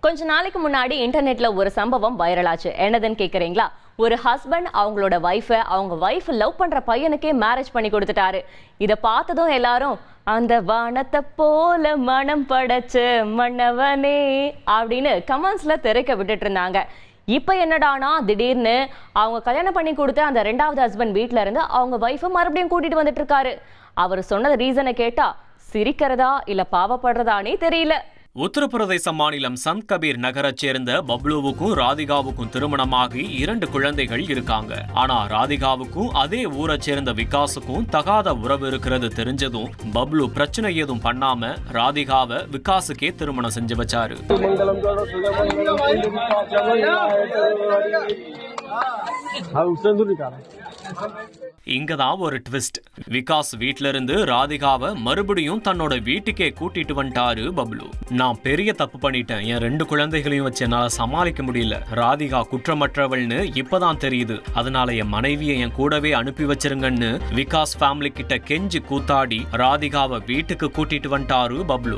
கொஞ்ச நாளைக்கு முன்னாடி இன்டர்நெட்ல ஒரு சம்பவம் வைரல் ஆச்சு. என்னதுன்னு கேக்குறீங்களா? ஒரு ஹஸ்பண்ட் அவங்களோட ஒய்ஃபை அவங்க ஒய்ஃப் லவ் பண்ற பையனுக்கே மேரேஜ் பண்ணி கொடுத்துட்டாரு. இதை பார்த்ததும் எல்லாரும் அந்த வானத்தை போல மனம் படைச்ச மன்னவனே அப்படின்னு கமெண்ட்ஸ்ல திரைக்க விட்டுட்டு இருந்தாங்க. இப்போ என்னடானா திடீர்னு அவங்க கல்யாணம் பண்ணி கொடுத்த அந்த ரெண்டாவது ஹஸ்பண்ட் வீட்டில இருந்து அவங்க ஒய்ஃபை மறுபடியும் கூட்டிட்டு வந்துட்டு இருக்காரு. அவர் சொன்னது ரீசனை கேட்டா சிரிக்கிறதா இல்ல பாவப்படுறதானே தெரியல. உத்தரப்பிரதேச மாநிலம் சந்த் கபீர் நகரைச் சேர்ந்த பப்ளுவுக்கும் ராதிகாவுக்கும் திருமணமாகி இரண்டு குழந்தைகள் இருக்காங்க ஆனா ராதிகாவுக்கும் அதே ஊரைச் சேர்ந்த விகாஸுக்கும் தகாத உறவு இருக்கிறது தெரிஞ்சதும் பப்ளு பிரச்சனை ஏதும் பண்ணாம ராதிகாவை விகாஸுக்கே திருமணம் செஞ்சு வச்சாரு இங்க தான் ஒரு ட்விஸ்ட் விகாஸ் வீட்ல இருந்து ராதிகாவை மறுபடியும் தன்னோட வீட்டுக்கே கூட்டிட்டு வந்துட்டாரு பப்ளு. நான் பெரிய தப்பு பண்ணிட்டேன். என் ரெண்டு குழந்தைகளையும் வச்சு என்னால சமாளிக்க முடியல. ராதிகா குற்றமற்றவள்னு இப்பதான் தெரியுது. அதனால என் மனைவியை என் கூடவே அனுப்பி வச்சிருங்கன்னு விகாஸ் ஃபேமிலி கிட்ட கெஞ்சி கூத்தாடி ராதிகாவை வீட்டுக்கு கூட்டிட்டு வந்துட்டாரு பப்ளு.